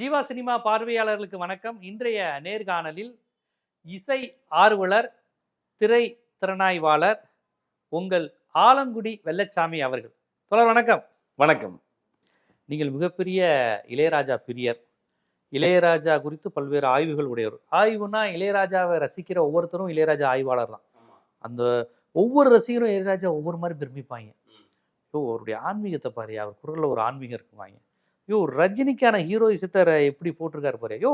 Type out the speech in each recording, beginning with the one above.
Jeeva cinema பார்வையாளர்களுக்கு வணக்கம். இன்றைய நேர்காணலில் இசை ஆர்வலர் திரை திறனாய்வாளர் உங்கள் ஆலங்குடி வெள்ளச்சாமி அவர்கள். தொடர் வணக்கம். வணக்கம். நீங்கள் மிகப்பெரிய இளையராஜா பிரியர். இளையராஜா குறித்து பல்வேறு ஆய்வுகள் உடையவர். ஆய்வுனா இளையராஜாவை ரசிக்கிற ஒவ்வொருத்தரும் இளையராஜா ஆய்வாளர் தான். அந்த ஒவ்வொரு ரசிகரும் இளையராஜா ஒவ்வொரு மாதிரி பிரமிப்பாங்க. ஐயோ அவருடைய ஆன்மீகத்தை பாரு அவர் குரல்ல ஒரு ஆன்மீகம் இருக்குவாங்க ஐயோ ரஜினிக்கான ஹீரோயிசத்தை எப்படி போட்டிருக்காரு பாரு. யோ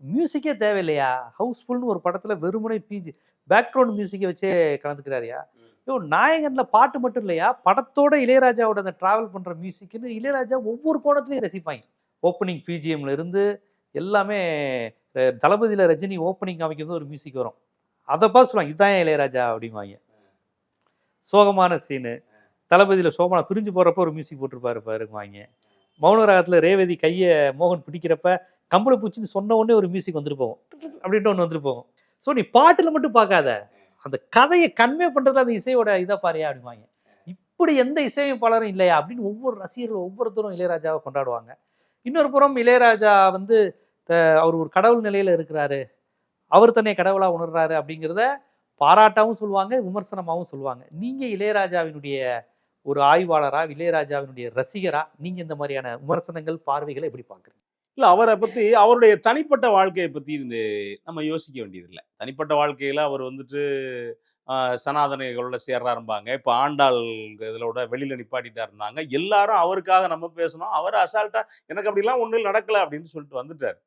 மியூசிக்கே தேவையில்லையா? ஹவுஸ்ஃபுல்னு ஒரு படத்துல வெறுமனை பிஜி பேக்ரவுண்ட் மியூசிக்கை வச்சே கலந்துக்கிறாருயா? யோ நாயகன்ல பாட்டு மட்டும் இல்லையா? படத்தோட இளையராஜாவோட அந்த டிராவல் பண்ற மியூசிக்னு இளையராஜா ஒவ்வொரு கோணத்துலையும் ரசிப்பாங்க. ஓப்பனிங் பிஜிஎம்ல இருந்து எல்லாமே தளபதியில ரஜினி ஓப்பனிங் காமிக்கிறது ஒரு மியூசிக் வரும். அதை பார்த்து சொல்லுவாங்க இதுதான் இளையராஜா? அப்படிம்பாங்க. சோகமான சீனு தளபதியில சோகமான பிரிஞ்சு போறப்ப ஒரு மியூசிக் போட்டிருப்பாரு பாருவாங்க மௌனராகத்தில் ரேவதி கையை மோகன் பிடிக்கிறப்ப கம்பளை பூச்சின்னு சொன்ன உடனே ஒரு மியூசிக் வந்துட்டு போவோம் அப்படின்ட்டு ஒன்று வந்துட்டு போவோம் ஸோ நீ பாட்டில் மட்டும் பார்க்காத. அந்த கதையை கன்வே பண்ணுறதுல அந்த இசையோட இதை பாரியா அப்படிவாங்க இப்படி எந்த இசையமைப்பாளரும் இல்லையா அப்படின்னு ஒவ்வொரு ரசிகர்கள் ஒவ்வொருத்தரும் இளையராஜாவை கொண்டாடுவாங்க. இன்னொரு புறம் இளையராஜா வந்து அவர் ஒரு கடவுள் நிலையில் இருக்கிறாரு. அவர் தன்னை கடவுளாக உணர்றாரு அப்படிங்கிறத பாராட்டாவும் சொல்லுவாங்க விமர்சனமாகவும் சொல்லுவாங்க. நீங்கள் இளையராஜாவினுடைய ஒரு ஆய்வாளரா இளையராஜாவினுடைய ரசிகரா நீங்க இந்த மாதிரியான விமர்சனங்கள் பார்வைகளை எப்படி பாக்குறீங்க இல்ல அவரை பத்தி அவருடைய தனிப்பட்ட வாழ்க்கையை பத்தி இந்த நம்ம யோசிக்க வேண்டியதில்லை தனிப்பட்ட வாழ்க்கையில அவர் வந்துட்டு சனாதனிகளோட சேர்றாரும்பாங்க. இப்போ ஆண்டாள் இதோட வெளியில நிப்பாட்டிட்டாருனாங்க எல்லாரும் அவருக்காக நம்ம பேசணும். அவர் அசால்ட்டா எனக்கு அப்படிலாம் ஒன்றும் நடக்கல அப்படின்னு சொல்லிட்டு வந்துட்டார்.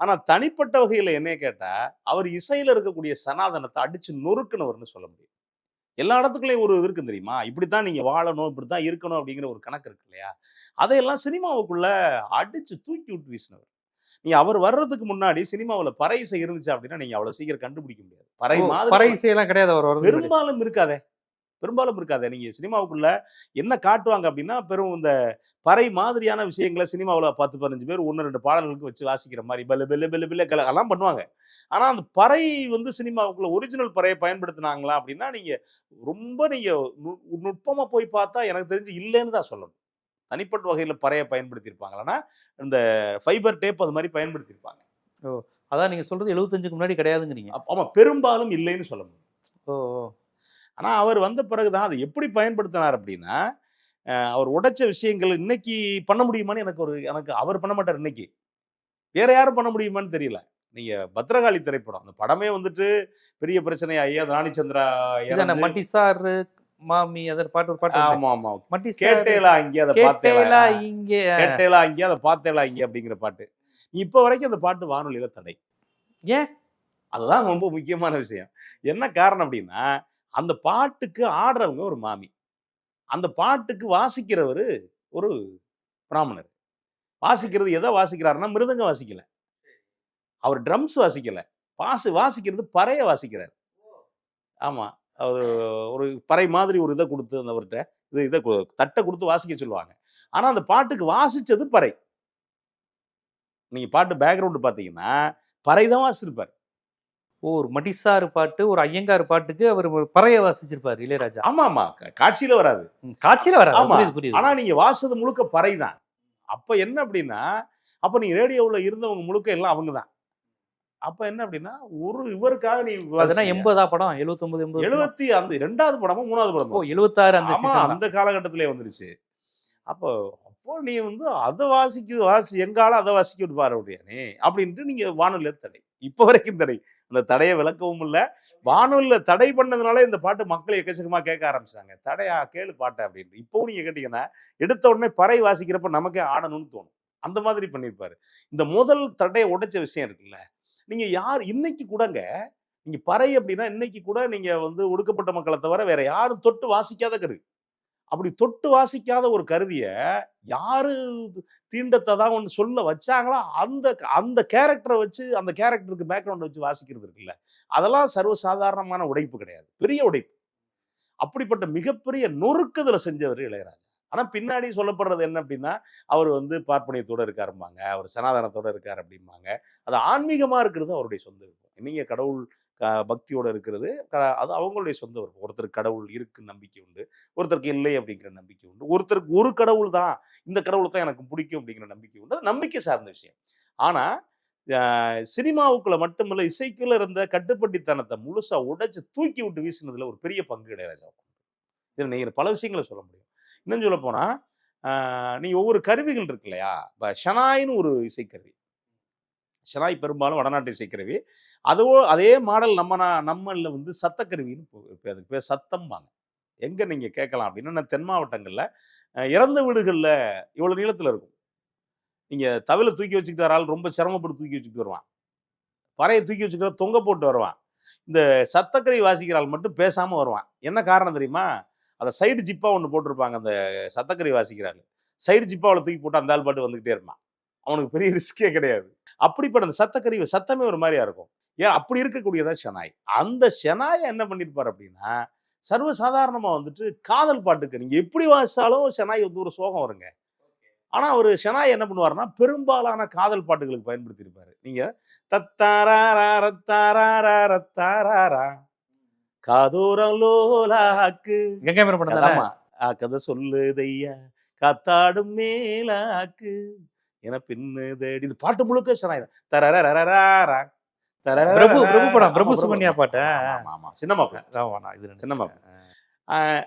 ஆனா தனிப்பட்ட வகையில என்ன கேட்டா அவர் இசையில இருக்கக்கூடிய சனாதனத்தை அடிச்சு நொறுக்குனவர்னு சொல்ல முடியும். எல்லா இடத்துக்குள்ளேயும் ஒரு இது இருக்கு தெரியுமா? இப்படித்தான் நீங்க வாழணும் இப்படித்தான் இருக்கணும் அப்படிங்கிற ஒரு கணக்கு இருக்கு இல்லையா? அதையெல்லாம் சினிமாவுக்குள்ள அடிச்சு தூக்கி விட்டு வீசினவர். நீங்க அவர் வர்றதுக்கு முன்னாடி சினிமாவுல பறை இசை இருந்துச்சு அப்படின்னா நீங்க அவ்வளவு சீக்கிரம் கண்டுபிடிக்க முடியாது. பறை மாதிரி பறை இசையெல்லாம் கிடையாது அவர் பெரும்பாலும் இருக்காதே. பெரும்பாலும் இருக்காதே. நீங்க சினிமாவுக்குள்ள என்ன காட்டுவாங்க அப்படின்னா பெரும் இந்த பறை மாதிரியான விஷயங்களை சினிமாவுல பத்து பதினஞ்சு பேர் ஒன்று ரெண்டு பாடல்களுக்கு வச்சு வாசிக்கிற மாதிரி பெல்லு பெல்லு பெல்லு பெல்லு கல எல்லாம் பண்ணுவாங்க. ஆனா அந்த பறை வந்து சினிமாவுக்குள்ள ஒரிஜினல் பறையை பயன்படுத்தினாங்களா அப்படின்னா நீங்க ரொம்ப நீங்க நு- நுட்பமா போய் பார்த்தா எனக்கு தெரிஞ்சு இல்லைன்னு தான் சொல்லணும். தனிப்பட்ட வகையில பறையை பயன்படுத்தியிருப்பாங்களா இந்த ஃபைபர் டேப் அது மாதிரி பயன்படுத்தியிருப்பாங்க. அதான் நீங்க சொல்றது எழுபத்தஞ்சுக்கு முன்னாடி கிடையாதுங்கிறீங்க. அப்ப- ஆமா பெரும்பாலும் இல்லைன்னு சொல்ல முடியும். ஓ ஓ. ஆனா அவர் வந்த பிறகுதான் அதை எப்படி பயன்படுத்தினார் அப்படின்னா அவர் உடைச்ச விஷயங்கள் இன்னைக்கு பண்ண முடியுமான்னு எனக்கு ஒரு எனக்கு அவர் பண்ண மாட்டார் இன்னைக்கு. வேற யாரும் பண்ண முடியுமான்னு தெரியல. நீங்க பத்ரகாளி திரைப்படம் அந்த படமே வந்துட்டு பெரிய பிரச்சனை அது ராணிச்சந்திரா மட்டி சார் மாமி அதர் பாட்டு ஒரு பாட்டு ஆமா ஆமா. மட்டி கேட்டேலா இங்கே அதை பார்த்தேலா? இங்கே. கேட்டேலா இங்கே அதை பார்த்தேலா இங்கே அப்படிங்கிற பாட்டு. இப்போ வரைக்கும் அந்த பாட்டு வானொலியில தடை. ஏன்? அதுதான் ரொம்ப முக்கியமான விஷயம். என்ன காரணம் அப்படின்னா அந்த பாட்டுக்கு ஆடுறவங்க ஒரு மாமி. அந்த பாட்டுக்கு வாசிக்கிறவர் ஒரு பிராமணர். வாசிக்கிறது எதை வாசிக்கிறாருன்னா மிருதங்க வாசிக்கல. அவர் ட்ரம்ஸ் வாசிக்கல. பாசு வாசிக்கிறது பறைய வாசிக்கிறார். ஆமாம் அவர் ஒரு பறை மாதிரி ஒரு இதை கொடுத்து அந்த அவர்கிட்ட இது இதை தட்டை கொடுத்து வாசிக்க சொல்லுவாங்க. ஆனால் அந்த பாட்டுக்கு வாசித்தது பறை. நீங்கள் பாட்டு பேக்ரவுண்டு பார்த்தீங்கன்னா பறை தான் வாசிச்சிருப்பார். ஒரு மட்டிசாரு பாட்டு ஒரு ஐயங்கார் பாட்டுக்கு அவர் பறைய வாசிச்சிருப்பாரு இளையராஜா. ஆமா ஆமா காட்சியில வராது. காட்சியில வர ஆமா. ஆனா நீங்க வாசது முழுக்க பறை தான் அப்ப என்ன அப்படின்னா அப்ப நீங்க ரேடியோவுல இருந்தவங்க முழுக்க எல்லாம் அவங்க தான் அப்ப என்ன அப்படின்னா ஒரு இவருக்காக நீ. எண்பதா படம்? எழுபத்தொன்பது எண்பது எழுபத்தி அந்த ரெண்டாவது படமா மூணாவது ஓ படமா எழுபத்தாறு அந்த ஆமா. அந்த காலகட்டத்திலே வந்துருச்சு. அப்போ அப்போ நீ வந்து அதை வாசிக்க வாசி எங்கால அதை வாசிக்க விடுவாரு அப்படியானே அப்படின்ட்டு நீங்க வானொலியில தடை. இப்போ வரைக்கும் தடை. அந்த தடையை விளக்கவும் இல்லை. வானொலியில் தடை பண்ணதுனால இந்த பாட்டு மக்கள் எக்கச்சக்கமா கேட்க ஆரம்பிச்சாங்க தடையா? கேளு பாட்டு அப்படின்ட்டு இப்போவும் நீங்க கேட்டீங்கன்னா எடுத்த உடனே பறை வாசிக்கிறப்ப நமக்கே ஆடணும்னு தோணும். அந்த மாதிரி பண்ணியிருப்பாரு. இந்த முதல் தடையை உடைச்ச விஷயம் இருக்குல்ல. நீங்க யார் இன்னைக்கு கூடங்க நீங்க பறை அப்படின்னா இன்னைக்கு கூட நீங்க வந்து ஒடுக்கப்பட்ட மக்களை தவிர வேற யாரும் தொட்டு வாசிக்காத கருது அப்படி தொட்டு வாசிக்காத ஒரு கருவியை யாரு தீண்டத்ததான் ஒன்று சொல்ல வச்சாங்களோ அந்த அந்த கேரக்டரை வச்சு அந்த கேரக்டருக்கு பேக்ரவுண்ட் வச்சு வாசிக்கிறது இருக்குல்ல. அதெல்லாம் சர்வசாதாரணமான உடைப்பு கிடையாது. பெரிய உடைப்பு. அப்படிப்பட்ட மிகப்பெரிய நொறுக்குதலை செஞ்சவர் இளையராஜா. ஆனா பின்னாடி சொல்லப்படுறது என்ன அப்படின்னா அவர் வந்து பார்ப்பனியத்தோடு இருக்காரும்பாங்க. அவர் சனாதனத்தோடு இருக்காரு அப்படிம்பாங்க. அது ஆன்மீகமா இருக்கிறது அவருடைய சொந்த விருப்பம். நீங்கள் கடவுள் பக்தியோடு இருக்கிறது. க- அது அவங்களுடைய சொந்த விருப்பம். ஒருத்தருக்கு கடவுள் இருக்குன்னு நம்பிக்கை உண்டு. ஒருத்தருக்கு இல்லை அப்படிங்கிற நம்பிக்கை உண்டு. ஒருத்தருக்கு ஒரு கடவுள் தான் இந்த கடவுள் தான் எனக்கு பிடிக்கும் அப்படிங்கிற நம்பிக்கை உண்டு. அது நம்பிக்கை சார்ந்த விஷயம். ஆனால் சினிமாவுக்குள்ள மட்டுமல்ல இசைக்குள்ள இருந்த கட்டுப்பட்டித்தனத்தை முழுசா உடைச்சு தூக்கி விட்டு வீசினதுல ஒரு பெரிய பங்கு இளையராஜா இதில் நீங்க பல விஷயங்களை சொல்ல முடியும். இன்னும் சொல்ல போனா ஆஹ், ஒவ்வொரு கருவிகள் இருக்கு இல்லையா? இப்போ ஷனாயின்னு ஒரு இசைக்கருவி. ஷனாய் பெரும்பாலும் வடநாட்டு இசைக்கருவி அதுவோ அதே மாடல் நம்ம நம்மளில் வந்து சத்தக்கருவின்னு அதுக்கு பேர் சத்தம்பாங்க. எங்கே நீங்கள் கேட்கலாம் அப்படின்னா? தென் மாவட்டங்களில் இறந்த வீடுகளில் இவ்வளோ நீளத்தில் இருக்கும். நீங்கள் தவில தூக்கி வச்சுக்கிட்டு வர ஆள் ரொம்ப சிரமப்பட்டு தூக்கி வச்சுக்கிட்டு வருவான். பறையை தூக்கி வச்சுக்கிற தொங்க போட்டு வருவான். இந்த சத்தக்கரை வாசிக்கிற ஆள் மட்டும் பேசாமல் வருவான். என்ன காரணம் தெரியுமா? அதை சைடு ஜிப்பாக ஒன்று போட்டிருப்பாங்க அந்த சத்தக்கரை வாசிக்கிறாள். சைடு சைடு ஜிப்பாவில் தூக்கி போட்டு அந்த ஆள் பாட்டு வந்துகிட்டே இருப்பான். அவனுக்கு பெரிய ரிஸ்கே கிடையாது. அப்படிப்பட்ட அந்த சத்தக்கருவி சத்தமே ஒரு மாதிரியா இருக்கும். ஏன்? அப்படி இருக்கக்கூடியதான் ஷெனாய். அந்த ஷெனாயை என்ன பண்ணிருப்பார் அப்படின்னா சர்வசாதாரணமா வந்துட்டு காதல் பாட்டுக்கு நீங்க எப்படி வாசிச்சாலும் ஷெனாய் வந்து ஒரு சோகம் வருங்க. ஆனா அவர் ஷெனாய் என்ன பண்ணுவாருன்னா பெரும்பாலான காதல் பாட்டுகளுக்கு பயன்படுத்தி இருப்பாரு நீங்க தத்தாரா காதோரம் லோலாக்கு. கங்கைமரம் படம் தானே? ஆமா. ஆ, கதை சொல்லுதையா காத்தாடும் மேலாக்கு. என பின்னுதடி இது பாட்டு முழுக்க ஷெனாய் தான் தரரரரரா. பிரபு பிரபு படம் பிரபு சுகன்யா பாட்டு ஆமா, ஆமா. இது சின்ன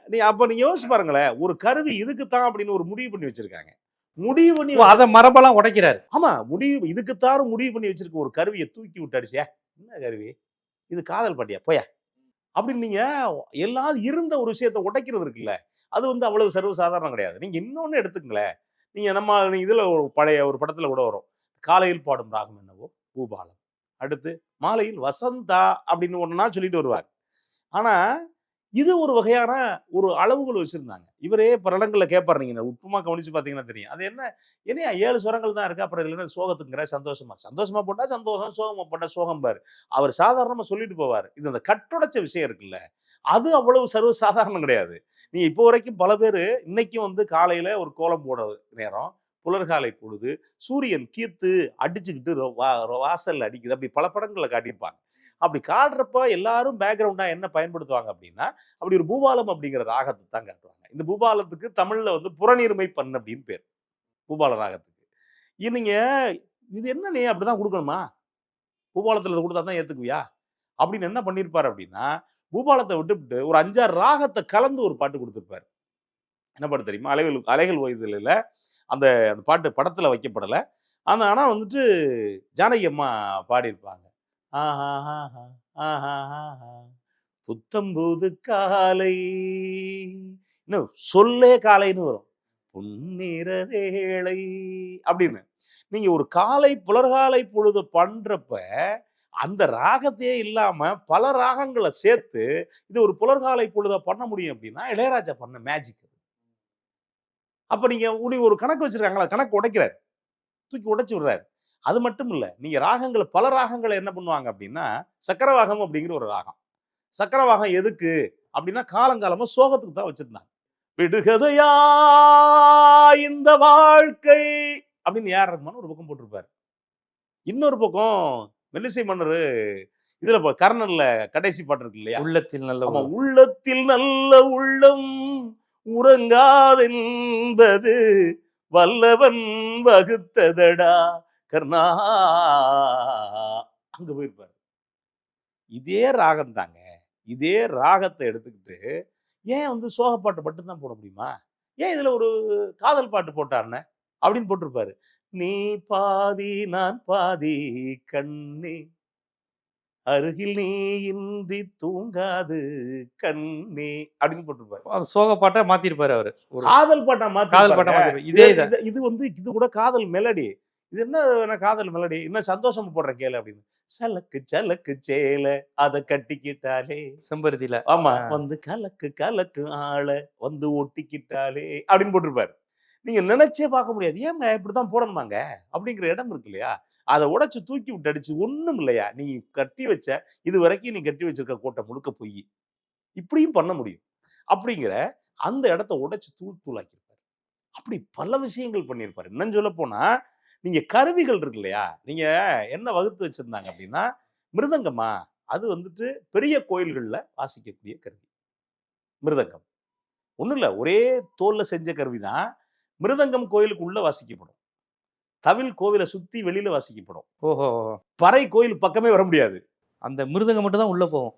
நீ அப்ப நீ யோசிச்சு பாருங்களேன் ஒரு கருவி இதுக்குத்தான் அப்படின்னு ஒரு முடிவு பண்ணி வச்சிருக்காங்க முடிவு பண்ணி அதை மரபெல்லாம் உடைக்கிறாரு ஆமா முடிவு இதுக்குத்தான் முடிவு பண்ணி வச்சிருக்க ஒரு கருவியை தூக்கி விட்டாடுச்சியா என்ன கருவி இது காதல் பாட்டியா போயா அப்படின்னு நீங்க எல்லாரும் இருந்த ஒரு விஷயத்த உடைக்கிறது இருக்குல்ல அது வந்து அவ்வளவு சர்வசாதாரணம் கிடையாது நீங்க இன்னொன்னு எடுத்துக்கங்களேன் நீங்கள் நம்ம இதில் ஒரு பழைய ஒரு படத்தில் கூட வரும். காலையில் பாடும் ராகம் என்னவோ? பூபாலம். அடுத்து மாலையில் வசந்தா அப்படின்னு ஒன்றுனா சொல்லிட்டு வருவார் ஆனால் இது ஒரு வகையான ஒரு அளவுகள் வச்சிருந்தாங்க. இவரே படங்களில் கேட்பாரு நீங்கள் உப்புமா கவனித்து பார்த்தீங்கன்னா தெரியும். அது என்ன? என்னையா ஏழு சுரங்கள் தான் இருக்குது அப்புறம் இதில் என்ன சோகத்துங்கிற சந்தோஷமாக சந்தோஷமாக போட்டால் சந்தோஷம் சோகமாக போட்டால் சோகம் பாரு. அவர் சாதாரணமாக சொல்லிட்டு போவார். இது அந்த கட்டுடைச்ச விஷயம் இருக்குல்ல. அது அவ்வளவு சர்வ சாதாரணம் கிடையாது. நீ இப்போ வரைக்கும் பல பேர் இன்னைக்கும் வந்து காலையில ஒரு கோலம் போட நேரம் புலர்காலை பொழுது சூரியன் கீத்து அடிச்சுக்கிட்டு ரொ- வா- ரொ- வாசல்ல அடிக்குது. அப்படி பல படங்களை காட்டியிருப்பாங்க. அப்படி காட்டுறப்ப எல்லாரும் பேக்ரவுண்டாக என்ன பயன்படுத்துவாங்க அப்படின்னா அப்படி ஒரு பூபாலம் அப்படிங்கிற ராகத்தை தான் காட்டுவாங்க. இந்த பூபாலத்துக்கு தமிழில் வந்து புறநீர்மை பண்ணு அப்படின்னு பேர். பூபால ராகத்துக்கு. இது இது என்ன நீ அப்படிதான் கொடுக்கணுமா? பூபாலத்தில் கொடுத்தா தான் ஏற்றுக்குவியா அப்படின்னு என்ன பண்ணியிருப்பார் அப்படின்னா பூபாலத்தை விட்டுவிட்டு ஒரு அஞ்சாறு ராகத்தை கலந்து ஒரு பாட்டு கொடுத்துருப்பாரு. என்ன பாட்டு தெரியுமா? அலைகள் அலைகள் ஓய்தலில் அந்த அந்த பாட்டு படத்தில் வைக்கப்படலை. அந்த ஆனால் வந்துட்டு ஜானகி அம்மா பாடியிருப்பாங்க. ஆஹாஹாஹா, காலை. இன்னும் சொல்லே காலைன்னு வரும். பொன்னிற வேளை. அப்படின்னு. நீங்கள் ஒரு காலை புலர்காலை பொழுது பண்ணுறப்ப அந்த ராகத்தையே இல்லாம பல ராகங்களை சேர்த்து இது ஒரு புலர்காலை பொழுத பண்ண முடியும் அப்படின்னா இளையராஜா பண்ண மேஜிக் அப்ப நீங்க உனி ஒரு கணக்கு வச்சிருக்காங்களா? கணக்கு உடைக்கிறார். தூக்கி உடைச்சு விடுறாரு. அது மட்டும் இல்ல நீங்க ராகங்களை பல ராகங்களை என்ன பண்ணுவாங்க அப்படின்னா சக்கரவாகம் அப்படிங்கிற ஒரு ராகம். சக்கரவாகம் எதுக்கு? அப்படின்னா காலங்காலமா சோகத்துக்கு தான் வச்சிருந்தாங்க. விடுகதையா இந்த வாழ்க்கை அப்படின்னு யார் ரகுமான ஒரு பக்கம் போட்டிருப்பாரு. இன்னொரு பக்கம் மெல்லிசை மன்னர் இதுல கர்ணன்ல கடைசி பாட்டு இருக்கு இல்லையா? உள்ளத்தில் நல்ல. உள்ளத்தில் நல்ல உள்ளம் உறங்காதென்பது வல்லவன் வகுத்ததடா கர்ணா. அங்க போயிருப்பாரு. இதே ராகம் தாங்க இதே ராகத்தை எடுத்துக்கிட்டு ஏன் வந்து சோக பாட்டு மட்டும்தான் போட முடியுமா? ஏன் இதுல ஒரு காதல் பாட்டு போட்டாருன்னு? அப்படின்னு போட்டிருப்பாரு. நீ பாதி நான் பாதி கண்ணே. அருகில் நீ இன்றி தூங்காது கண்ணே அப்படின்னு போட்டிருப்பாரு. அது சோக பாட்டா மாத்திருப்பாரு அவரு. காதல் பாட்டா மாத்தி காதல் பாட்டா இதே வந்து இது கூட காதல் மெலடி இது என்ன காதல் மெலடி இன்னும் சந்தோஷம் போடுற கேளு அப்படின்னு. சலக்கு சலக்கு சேல அத கட்டிக்கிட்டாலே. செம்பருத்தியில. ஆமா. வந்து கலக்கு கலக்கு ஆள வந்து ஒட்டிக்கிட்டாலே அப்படின்னு போட்டிருப்பாரு. நீங்க நினைச்சே பார்க்க முடியாது. ஏங்க இப்படிதான் போடணுமாங்க? அப்படிங்கிற இடம் இருக்கு இல்லையா? அதை உடைச்சு தூக்கி விட்டு அடிச்சு ஒன்றும் இல்லையா? நீ கட்டி வச்ச இது வரைக்கும் நீ கட்டி வச்சிருக்க கோட்டை முழுக்க போய். இப்படியும் பண்ண முடியும். அப்படிங்கிற அந்த இடத்த உடைச்சு தூள் தூளாக்கியிருப்பாரு. அப்படி பல விஷயங்கள் பண்ணியிருப்பாரு. இன்னும் சொல்ல போனா நீங்க கருவிகள் இருக்கு இல்லையா? நீங்க என்ன வகுத்து வச்சிருந்தாங்க அப்படின்னா மிருதங்கமா? அது வந்துட்டு பெரிய கோயில்கள்ல வாசிக்கக்கூடிய கருவி. மிருதங்கம். ஒண்ணும் இல்ல. ஒரே தோல்ல செஞ்ச கருவி தான் மிருதங்கம் கோயிலுக்கு உள்ள வாசிக்கப்படும். தவில் கோவிலை சுத்தி வெளியில வாசிக்கப்படும். ஓஹோ. பறை கோயில் பக்கமே வர முடியாது. அந்த மிருதங்கம் மட்டும் தான் உள்ள போகும்.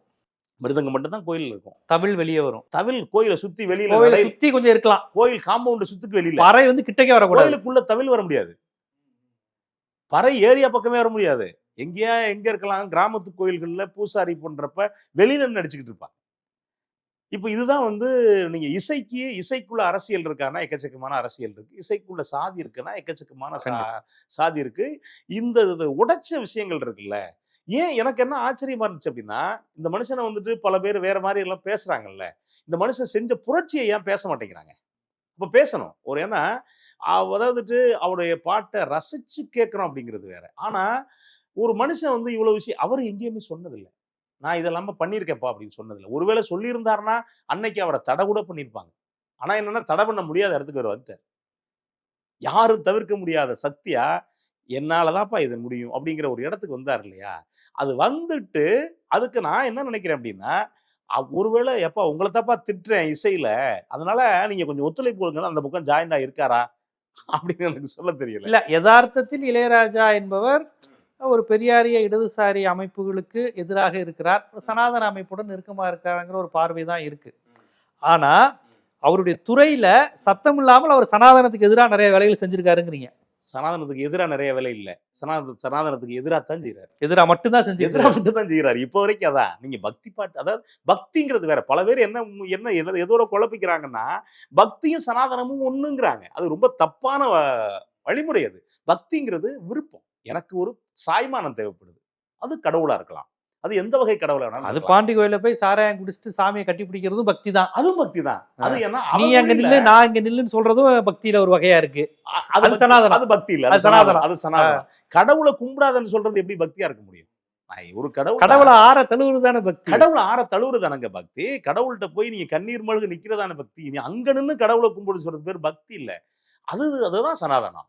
மிருதங்கம் மட்டும்தான் கோயில் இருக்கும். தமிழ் வெளியே வரும். தவில் கோயிலை சுத்தி வெளியில சுத்தி கொஞ்சம் இருக்கலாம். கோயில் காம்பவுண்ட் சுத்துக்கு வெளியில. பறை வந்து கிட்டக்கே வரக்கூடாது. கோயிலுக்குள்ள தவில் வர முடியாது. பறை ஏரியா பக்கமே வர முடியாது. எங்கேயா எங்க இருக்கலாம் கிராமத்து கோயில்கள்ல பூசாரி பண்றப்ப வெளியில நடிச்சுக்கிட்டு இருப்பாங்க. இப்போ இதுதான் வந்து நீங்க இசைக்கு இசைக்குள்ள அரசியல் இருக்கானா எக்கச்சக்கமான அரசியல் இருக்கு. இசைக்குள்ள சாதி இருக்குன்னா எக்கச்சக்கமான சா- சாதி இருக்கு. இந்த இது உடைச்ச விஷயங்கள் இருக்குல்ல. ஏன் எனக்கு என்ன ஆச்சரியமா இருந்துச்சு அப்படின்னா இந்த மனுஷனை வந்துட்டு பல பேர் வேற மாதிரி எல்லாம் பேசுறாங்கல்ல. இந்த மனுஷன் செஞ்ச புரட்சியை ஏன் பேச மாட்டேங்கிறாங்க? அப்ப பேசணும். ஒரு ஏன்னா அதாவதுட்டு அவருடைய பாட்டை ரசிச்சு கேட்கறோம் அப்படிங்கிறது வேற. ஆனா ஒரு மனுஷன் வந்து இவ்வளவு விஷயம் அவர் எங்கேயுமே சொன்னதில்லை. நான் இதெல்லாம பண்ணியிருக்கேப்பா அப்படின்னு சொன்னதில்லை. ஒருவேளை சொல்லியிருந்தாருன்னா அன்னைக்கு அவரை தடை கூட பண்ணியிருப்பாங்க. ஆனா என்னன்னா தடை பண்ண முடியாத இடத்துக்கு அவர் வந்துட்டார். யாரும் தவிர்க்க முடியாத சக்தியா என்னாலதான்ப்பா இது முடியும் அப்படிங்கிற ஒரு இடத்துக்கு வந்தார் இல்லையா? அது வந்துட்டு அதுக்கு நான் என்ன நினைக்கிறேன் அப்படின்னா ஒருவேளை எப்பா உங்களை தப்பா திட்டுறேன் இசையில அதனால நீங்க கொஞ்சம் ஒத்துழைப்பு கொடுங்க அந்த பக்கம் ஜாயின் இருக்காரா? அப்படின்னு எனக்கு சொல்ல தெரியல. இல்ல யதார்த்தத்தில் இளையராஜா என்பவர் ஒரு பெரியாரிய இடதுசாரி அமைப்புகளுக்கு எதிராக இருக்கிறார். சனாதன அமைப்புடன் நெருக்கமா இருக்காருங்கிற ஒரு பார்வை தான் இருக்கு. ஆனா அவருடைய துறையில சத்தம் இல்லாமல் அவர் சனாதனத்துக்கு எதிராக நிறைய வேலைகள் செஞ்சிருக்காருங்கிறீங்க. சனாதனத்துக்கு எதிரா நிறைய வேலை இல்ல. சனாதன சனாதனத்துக்கு எதிராக தான் செய்யறாரு எதிராக மட்டும்தான் எதிரா செஞ்சிருக்காரு. மட்டும் தான் செய்யறாரு இப்போ வரைக்கும் அதான் நீங்க பக்தி பாட்டு அதாவது பக்திங்கிறது வேற. பல பேர் என்ன என்ன என்ன எதோட குழப்பிக்கிறாங்கன்னா பக்தியும் சனாதனமும் ஒண்ணுங்கிறாங்க. அது ரொம்ப தப்பான வழிமுறை அது. பக்திங்கிறது விருப்பம். எனக்கு ஒரு சாய்மானம் தேவைப்படுது. அது கடவுளா இருக்கலாம். அது எந்த வகை கடவுளா வேணாலும் அது. பாண்டி கோயில போய் சாராயம் குடிச்சிட்டு சாமியை கட்டி பிடிக்கிறதும் பக்தி தான். அதுவும் பக்தி தான். அது ஏன்னா நீ அங்க நில்லு நான் இங்க நில்லுன்னு சொல்றதும் பக்தியில ஒரு வகையா இருக்கு. அது சனாதனம். அது பக்தி இல்ல. அது சனாதனம். அது சனாதனம். கடவுளை கும்பிடாதன்னு சொல்றது எப்படி பக்தியா இருக்க முடியும்? ஒரு கடவுள் கடவுளை ஆற தழுவுறது தானே பக்தி? கடவுளை ஆற தழுவுறதானங்க பக்தி? கடவுள்கிட்ட போய் நீங்க கண்ணீர் மழுகு நிக்கிறதான பக்தி? நீ அங்க நின்னு கடவுளை கும்பிடு சொல்றது பேர் பக்தி இல்ல. அது அதுதான் சனாதனம்.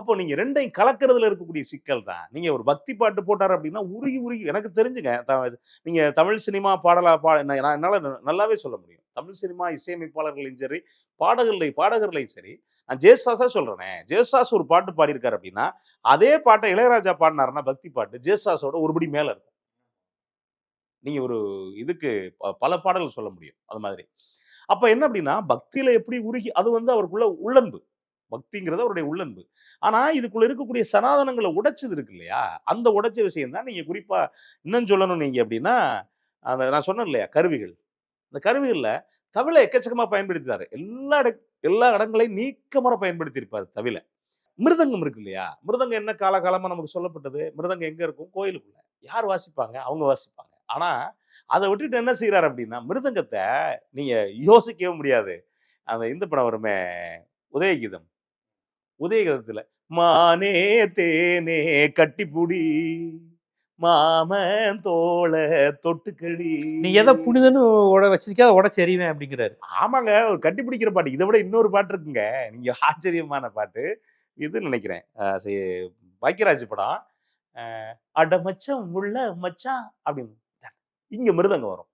அப்போ நீங்க ரெண்டையும் கலக்கிறதுல இருக்கக்கூடிய சிக்கல் தான். நீங்கள் ஒரு பக்தி பாட்டு போட்டார் அப்படின்னா உருகி உருகி எனக்கு தெரிஞ்சுங்க த- நீங்க தமிழ் சினிமா பாடலா பா நான் நான் நல்லாவே சொல்ல முடியும். தமிழ் சினிமா இசையமைப்பாளர்களையும் சரி பாடகர்களை பாடகர்களையும் சரி நான் ஜேசாஸா சொல்கிறேனே ஜேசாஸ் ஒரு பாட்டு பாடியிருக்காரு அப்படின்னா அதே பாட்டை இளையராஜா பாடினாருன்னா பக்தி பாட்டு ஜேசாஸோட ஒருபடி மேலே இருக்கும். நீங்க ஒரு இதுக்கு ப- பல பாடல்கள் சொல்ல முடியும் அது மாதிரி. அப்ப என்ன அப்படின்னா பக்தியில் எப்படி உருகி அது வந்து அவருக்குள்ள உள்ளன்பு. பக்திங்கிறது அவருடைய உள்ளன்பு. ஆனால் இதுக்குள்ள இருக்கக்கூடிய சனாதனங்களை உடைச்சது இருக்கு இல்லையா? அந்த உடைச்ச விஷயம் தான் நீங்கள் குறிப்பாக இன்னும் சொல்லணும் நீங்கள் அப்படின்னா அந்த நான் சொன்னேன் இல்லையா கருவிகள். அந்த கருவிகளில் தவிழை எக்கச்சக்கமாக பயன்படுத்தினார். எல்லா இட எல்லா இடங்களையும் நீக்கமர பயன்படுத்தியிருப்பார் தவில. மிருதங்கம் இருக்கு இல்லையா? மிருதங்கம் என்ன காலகாலமாக நமக்கு சொல்லப்பட்டது? மிருதங்கம் எங்கே இருக்கும்? கோயிலுக்குள்ள. யார் வாசிப்பாங்க? அவங்க வாசிப்பாங்க. ஆனால் அதை விட்டுட்டு என்ன செய்கிறார் அப்படின்னா மிருதங்கத்தை நீங்கள் யோசிக்கவே முடியாது. அந்த இந்த படம் வருமே உதயகீதம். உதயகீதத்துல மானே தேனே கட்டிப்புடி மாமன் தோள தொட்டுக்கடி. நீ எதை புனிதன்னு உட வச்சிருக்கிய அதை உடச்சு எறிவேன் அப்படிங்கிறாரு. ஆமாங்க ஒரு கட்டி பிடிக்கிற பாட்டு. இதை விட இன்னொரு பாட்டு இருக்குங்க. நீங்க ஆச்சரியமான பாட்டு. இது நினைக்கிறேன். பாக்கியராஜ் படம். அட மச்சான் உள்ள மச்சான் அப்படின்னு. இங்க மிருதங்கம் வரும்.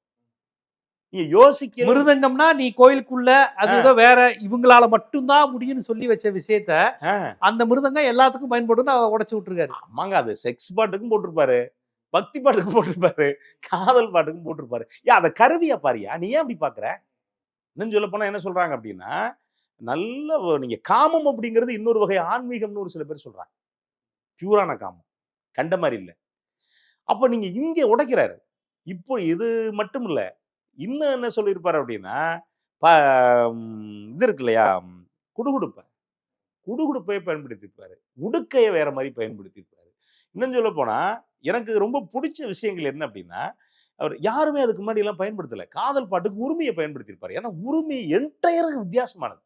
நீங்க யோசிக்க மிருதங்கம்னா நீ கோயிலுக்குள்ள அது ஏதோ வேற இவங்களால மட்டும்தான் முடியும்னு சொல்லி வச்ச விஷயத்த அந்த மிருதங்கம் எல்லாத்துக்கும் பயன்படும் அதை உடைச்சு விட்டுருக்காரு. ஆமாங்க அது செக்ஸ் பாட்டுக்கும் போட்டிருப்பாரு பக்தி பாட்டுக்கும் போட்டிருப்பாரு காதல் பாட்டுக்கும் போட்டிருப்பாரு. ஏன் அதை கருவியா பாரியா? நீ ஏன் அப்படி பாக்குற? இன்னும் சொல்ல போனா என்ன சொல்றாங்க அப்படின்னா நல்ல நீங்க காமம் அப்படிங்கிறது இன்னொரு வகை ஆன்மீகம்னு ஒரு சில பேர் சொல்றாங்க. பியூரான காமம். கண்ட மாதிரி இல்லை. அப்ப நீங்க இங்க உடைக்கிறாரு. இப்போ இது மட்டும் இல்ல இன்னும் என்ன சொல்லியிருப்பாரு அப்படின்னா ப- இது இருக்கு இல்லையா? குடுகுடுப்பை. குடுகுடுப்பையை பயன்படுத்தியிருப்பாரு. உடுக்கையை வேற மாதிரி பயன்படுத்தியிருப்பாரு. இன்னும் சொல்ல போனா எனக்கு ரொம்ப பிடிச்ச விஷயங்கள் என்ன அப்படின்னா அவர் யாருமே அதுக்கு முன்னாடி எல்லாம் பயன்படுத்தல. காதல் பாட்டுக்கு உரிமையை பயன்படுத்தியிருப்பாரு. ஏன்னா உரிமை என்டையர் வித்தியாசமானது.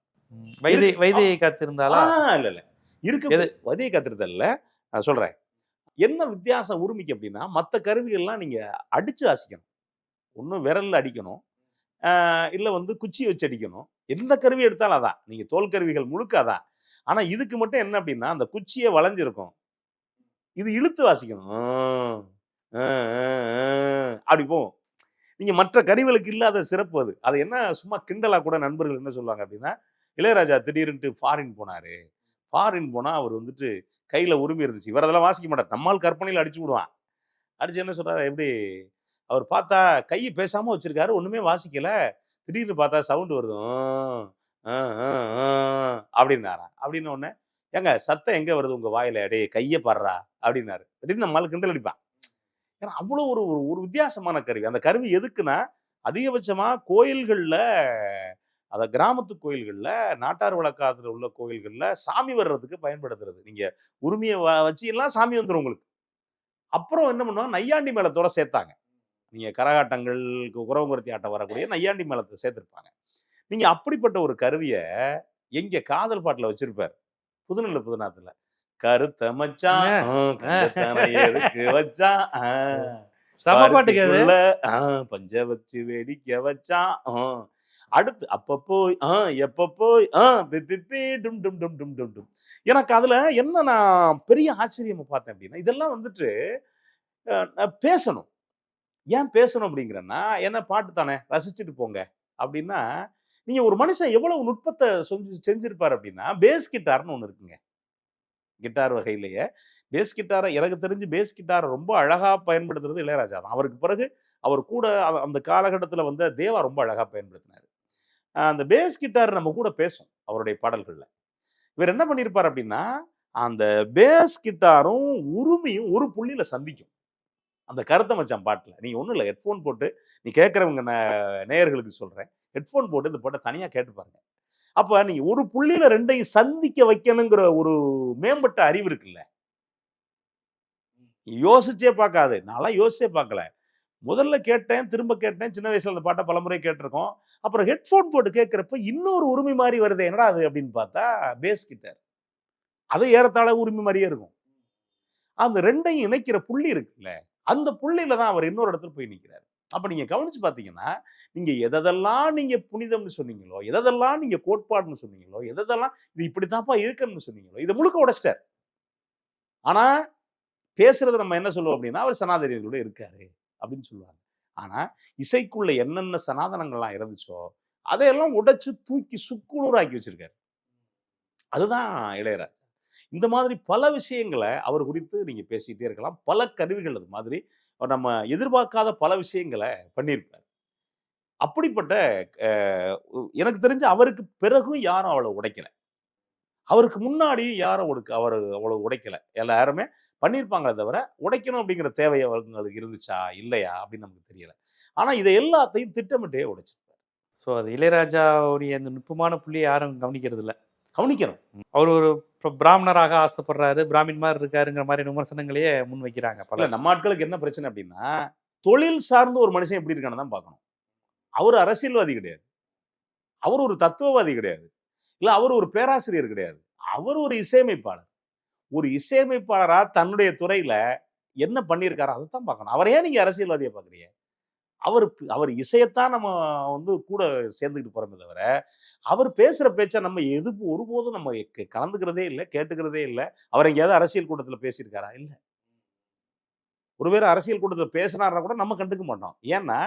வைதை வைதையை காத்திருந்தாலா? இல்ல இல்ல. இருக்க? வதிய கத்திரத்தல்ல நான் சொல்றேன். என்ன வித்தியாசம் உரிமைக்கு அப்படின்னா மற்ற கருவிகள்லாம் நீங்க அடிச்சு வாசிக்கணும். ஒன்றும் விரலில் அடிக்கணும். இல்லை வந்து குச்சி வச்சு அடிக்கணும். எந்த கருவி எடுத்தாலும் அதான். நீங்கள் தோல் கருவிகள் முழுக்க அதான். ஆனால் இதுக்கு மட்டும் என்ன அப்படின்னா அந்த குச்சியை வளைஞ்சிருக்கும். இது இழுத்து வாசிக்கணும். அப்படி போகும். நீங்கள் மற்ற கருவிகளுக்கு இல்லாத சிறப்பு அது. அது என்ன சும்மா கிண்டலாக கூட நண்பர்கள் என்ன சொல்லுவாங்க அப்படின்னா இளையராஜா திடீர்னுட்டு ஃபாரின் போனாரு. ஃபாரின் போனால் அவர் வந்துட்டு கையில் உரிமை இருந்துச்சு. இவர் அதெல்லாம் வாசிக்க மாட்டார். நம்மால் கற்பனையில் அடிச்சு விடுவான். அடிச்சு என்ன சொல்கிறார் எப்படி? அவர் பார்த்தா கை பேசாம வச்சிருக்காரு ஒண்ணுமே வாசிக்கல. திடீர்னு பார்த்தா சவுண்டு வருது. அப்படின்னாரா? அப்படின்னு உடனே ஏங்க சத்தம் எங்க வருது உங்க வாயில? அடே கையை படுறா அப்படின்னாரு. திடீர்னு நம்மால் கிண்டல் அடிப்பான். ஏன்னா அவ்வளோ ஒரு ஒரு ஒரு வித்தியாசமான கருவி. அந்த கருவி எதுக்குன்னா அதிகபட்சமா கோயில்கள்ல அத கிராமத்து கோயில்கள்ல நாட்டார் வழக்காத்துல உள்ள கோயில்கள்ல சாமி வர்றதுக்கு பயன்படுத்துறது. நீங்க உரிமையை வ- வச்சு எல்லாம் சாமி வந்துடும் உங்களுக்கு. அப்புறம் என்ன பண்ணுவாங்க? நையாண்டி மேளத்தோட சேர்த்தாங்க. நீங்க கரகாட்டங்கள் உறவுங்குறத்தி ஆட்டம் வரக்கூடிய நையாண்டி மேளத்தை சேர்த்திருப்பாங்க நீங்க அப்படிப்பட்ட ஒரு கருவியை எங்க காதல் பாட்டுல வச்சிருப்பாரு. புதுநெல்ல புதுநாத்துல. கருத்த மச்சான் ஆ, பஞ்ச வச்சு வேடிக்கை வச்சான். ஆ. அடுத்து அப்ப போய் ஆ எப்ப போய் ஆ பி, பி, பி, டும் டும் டும் டும் டும் டும். எனக்கு அதுல என்ன நான் பெரிய ஆச்சரியமா பார்த்தேன் அப்படின்னா இதெல்லாம் வந்துட்டு பேசணும். ஏன் பேசணும் அப்படிங்கிறன்னா என்ன பாட்டு தானே ரசிச்சுட்டு போங்க. அப்படின்னா நீங்கள் ஒரு மனுஷன் எவ்வளவு நுட்பத்தை செஞ்சு செஞ்சுருப்பார் அப்படின்னா பேஸ் கிட்டார்னு ஒன்று இருக்குங்க. கிட்டார் வகையிலேயே. பேஸ் கிட்டாரை எனக்கு தெரிஞ்சு பேஸ் கிட்டாரை ரொம்ப அழகாக பயன்படுத்துறது இளையராஜா தான். அவருக்கு பிறகு அவர் கூட அந்த காலகட்டத்தில் வந்து தேவா ரொம்ப அழகாக பயன்படுத்தினார். அந்த பேஸ் கிட்டார் நம்ம கூட பேசும் அவருடைய பாடல்களில். இவர் என்ன பண்ணியிருப்பார் அப்படின்னா அந்த பேஸ் கிட்டாரும் உரிமையும் ஒரு புள்ளியில சந்திக்கும். அந்த கருத்தை மச்சான் பாட்டில். நீ ஒன்றும் இல்லை ஹெட்ஃபோன் போட்டு நீ கேட்கறவங்க நே- நேயர்களுக்கு சொல்கிறேன் ஹெட்ஃபோன் போட்டு இந்த பாட்டை தனியாக கேட்டு பாருங்க. அப்போ நீங்கள் ஒரு புள்ளியில ரெண்டையும் சந்திக்க வைக்கணுங்கிற ஒரு மேம்பட்ட அறிவு இருக்குல்ல? யோசிச்சே பார்க்காது நான்லாம் யோசிச்சே பார்க்கல முதல்ல கேட்டேன் திரும்ப கேட்டேன். சின்ன வயசுல அந்த பாட்டை பலமுறை கேட்டிருக்கோம். அப்புறம் ஹெட்ஃபோன் போட்டு கேட்குறப்ப இன்னொரு உரிமை மாதிரி வருது என்னடா அது அப்படின்னு பார்த்தா பேஸ் கிட்டார் அது ஏறத்தாழ உரிமை மாதிரியே இருக்கும். அந்த ரெண்டையும் இணைக்கிற புள்ளி இருக்குல்ல? அந்த புள்ளியில தான் அவர் இன்னொரு இடத்துல போய் நிற்கிறார் அப்ப நீங்க கவனிச்சு பார்த்தீங்கன்னா நீங்க எதெல்லாம் நீங்க புனிதம்னு சொன்னீங்களோ எதெல்லாம் நீங்க கோட்பாடுன்னு சொன்னீங்களோ எதெல்லாம் இது இப்படித்தான்ப்பா இருக்கணும்னு சொன்னீங்களோ இதை முழுக்க உடைச்சிட்டார். ஆனா பேசுறது நம்ம என்ன சொல்லுவோம் அப்படின்னா அவர் சனாதனியர்களோட இருக்காரு அப்படின்னு சொல்லுவாங்க. ஆனா இசைக்குள்ள என்னென்ன சனாதனங்கள்லாம் இருந்துச்சோ அதையெல்லாம் உடைச்சு தூக்கி சுக்குநூறாக்கி வச்சிருக்காரு. அதுதான் இளையராஜ். இந்த மாதிரி பல விஷயங்களை அவர் குறித்து நீங்கள் பேசிக்கிட்டே இருக்கலாம். பல கருவிகள் அது மாதிரி நம்ம எதிர்பார்க்காத பல விஷயங்களை பண்ணியிருப்பார். அப்படிப்பட்ட எனக்கு தெரிஞ்சு அவருக்கு பிறகும் யாரும் அவளை உடைக்கலை. அவருக்கு முன்னாடி யாரும் அவளுக்கு அவர் அவ்வளோ உடைக்கல. எல்லாருமே பண்ணியிருப்பாங்களே தவிர உடைக்கணும் அப்படிங்கிற தேவை அவங்களுக்கு இருந்துச்சா? இல்லையா? அப்படின்னு நமக்கு தெரியல. ஆனால் இதை எல்லாத்தையும் திட்டமிட்டே உடைச்சிருப்பார். ஸோ அது இளையராஜாவுடைய அந்த நுட்பமான புள்ளியை யாரும் கவனிக்கிறது இல்லை கவனிக்கணும். அவர் ஒரு பிர- பிராமணராக ஆசைப்படுறாரு பிராமின் மாதிரி இருக்காருங்கிற மாதிரி விமர்சனங்களையே முன் வைக்கிறாங்க பல நம்ம ஆட்களுக்கு என்ன பிரச்சனை அப்படின்னா தொழில் சார்ந்து ஒரு மனுஷன் எப்படி இருக்கான்னு தான் பார்க்கணும். அவர் அரசியல்வாதி கிடையாது. அவர் ஒரு தத்துவவாதி கிடையாது. இல்ல அவர் ஒரு பேராசிரியர் கிடையாது. அவர் ஒரு இசையமைப்பாளர். ஒரு இசையமைப்பாளரா தன்னுடைய துறையில என்ன பண்ணியிருக்காரோ அதை தான் பார்க்கணும். அவரையே நீங்க அரசியல்வாதியை பார்க்குறீங்க? அவர் அவர் இசையத்தான் நம்ம வந்து கூட சேர்ந்துக்கிட்டு போறோமே தவிர அவர் பேசுற பேச்சை நம்ம எது ஒருபோதும் நம்ம கலந்துக்கிறதே இல்லை கேட்டுக்கிறதே இல்லை. அவர் எங்கேயாவது அரசியல் கூட்டத்துல பேசியிருக்காரா? இல்ல. ஒருவேளை அரசியல் கூட்டத்தில் பேசினாரா கூட நம்ம கண்டுக்க மாட்டோம். ஏன்னா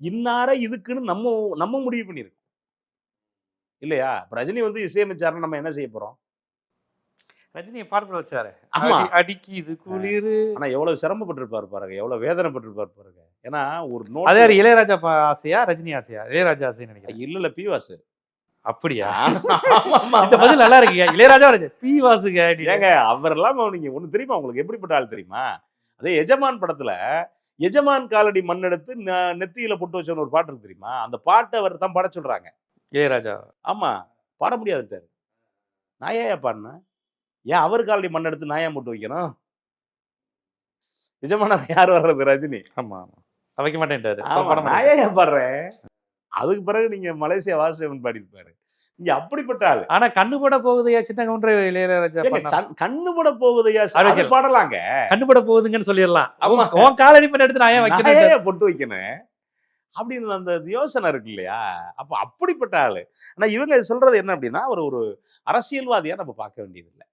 இன்னார இதுக்குன்னு நம்ம நம்ம முடிவு பண்ணியிருக்கோம். இல்லையா? ரஜினி வந்து இசையமைச்சாருன்னா நம்ம என்ன செய்ய போறோம்? ரஜினியை பாடப்பட வச்சாரு. ஆமா. அடி- அடிக்குது குளிரு. ஆனா எவ்வளவு சிரமப்பட்டிருப்பாரு பாருங்க. எவ்வளவு வேதனைப்பட்டிருப்பாரு பாருங்க. ஏன்னா ஒரு அதே நோட் மாதிரி இளையராஜா ஆசையா ரஜினி ஆசையா? இளையராஜா ஆசைன்னு நினைக்கிறேன். இல்ல இல்ல பிவாசு அப்படியா? இந்த பதில் நல்லா இருக்குங்க. இளையராஜா பி வாசுங்க. ஏங்க அவர் எல்லாம் நீங்க ஒண்ணு தெரியுமா? உங்களுக்கு எப்படிப்பட்ட ஆள் தெரியுமா? அதே எஜமான் படத்துல எஜமான் காலடி மண்ணெடுத்து ந- நெத்தியில பொட்டு வச்சவன் ஒரு பாட்டு இருக்கு தெரியுமா? அந்த பாட்டை அவர் தான் பாட சொல்றாங்க. இளையராஜா. ஆமா. பாட முடியாதுட்டாரு நான் ஏன் பாடினேன்? ஏன் அவர் காலடி மண் எடுத்து நான் ஏன் போட்டு வைக்கணும்? நிஜமான யார் வர்றது ரஜினி? ஆமா ஆமா. வைக்க மாட்டேன்ட்டாரு. நான். ஏன் பாடுறேன்? அதுக்கு பிறகு நீங்க மலேசியா வாசவன் பாடியிருப்பாரு. நீங்க அப்படிப்பட்ட ஆளு. ஆனா கண்ணுபட போகுதையா சின்ன கவுண்டர் இளையராஜா ஏங்க, பண்ணா. சன்- கண்ணு பட போகுதையா. பாடலாங்க. கண்ணுபட போகுதுங்கன்னு சொல்லிடலாம். ஆமா. உன் காலடி பண்ண எடுத்து நான் ஏன் வைக்கிறேன் பொட்டு வைக்கணும்? அப்படின்னு அந்த யோசனை இருக்கு இல்லையா? அப்ப அப்படிப்பட்ட ஆளு. ஆனா இவங்க சொல்றது என்ன அப்படின்னா அவர் ஒரு அரசியல்வாதியா நம்ம பார்க்க வேண்டியது இல்லை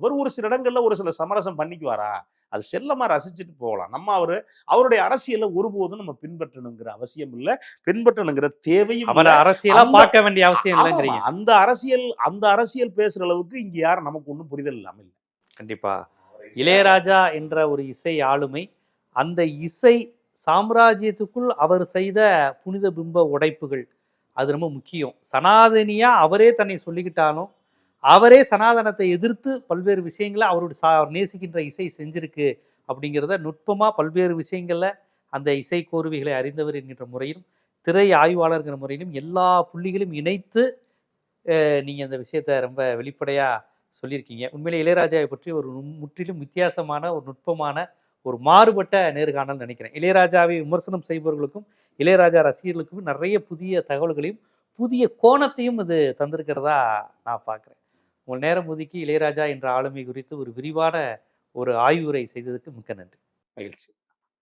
அவர் ஒரு சில இடங்கள்ல ஒரு சில சமரசம் பண்ணிக்குவாரா? அது செல்லமா ரசிச்சுட்டு போகலாம். நம்ம அவரு அவருடைய அரசியலை ஒருபோதும் நம்ம பின்பற்றணுங்கிற அவசியம் இல்ல. பின்பற்றணுங்கிற தேவையும் அவரை. அரசியலா பார்க்க வேண்டிய அவசியம் இல்லைங்கிறீங்க அந்த அரசியல் அந்த அரசியல் பேசுற அளவுக்கு இங்க யாரும் நமக்கு ஒண்ணும் புரிதல் இல்லாம இல்ல. கண்டிப்பா. இளையராஜா என்ற ஒரு இசை ஆளுமை அந்த இசை சாம்ராஜ்யத்துக்குள் அவர் செய்த புனித பிம்ப உடைப்புகள் அது ரொம்ப முக்கியம். சனாதனியா அவரே தன்னை சொல்லிக்கிட்டாலும் அவரே சனாதனத்தை எதிர்த்து பல்வேறு விஷயங்களை அவருடைய சா நேசிக்கின்ற இசை செஞ்சிருக்கு அப்படிங்கிறத நுட்பமாக பல்வேறு விஷயங்களில் அந்த இசை கோர்வைகளை அறிந்தவர் என்கின்ற முறையிலும் திரை ஆய்வாளர்கிற முறையிலும் எல்லா புள்ளிகளையும் இணைத்து நீங்கள் அந்த விஷயத்த ரொம்ப வெளிப்படையாக சொல்லியிருக்கீங்க. உண்மையிலே இளையராஜாவை பற்றி ஒரு முற்றிலும் வித்தியாசமான ஒரு நுட்பமான ஒரு மாறுபட்ட நேர்காணல் நினைக்கிறேன். இளையராஜாவை விமர்சனம் செய்பவர்களுக்கும் இளையராஜா ரசிகர்களுக்கும் நிறைய புதிய தகவல்களையும் புதிய கோணத்தையும் இது தந்திருக்கிறதா நான் பார்க்குறேன். உங்கள் நேரம் ஒதுக்கி இளையராஜா என்ற ஆளுமை குறித்து ஒரு விரிவான ஒரு ஆய்வுரை செய்ததுக்கு மிக்க நன்றி. மகிழ்ச்சி.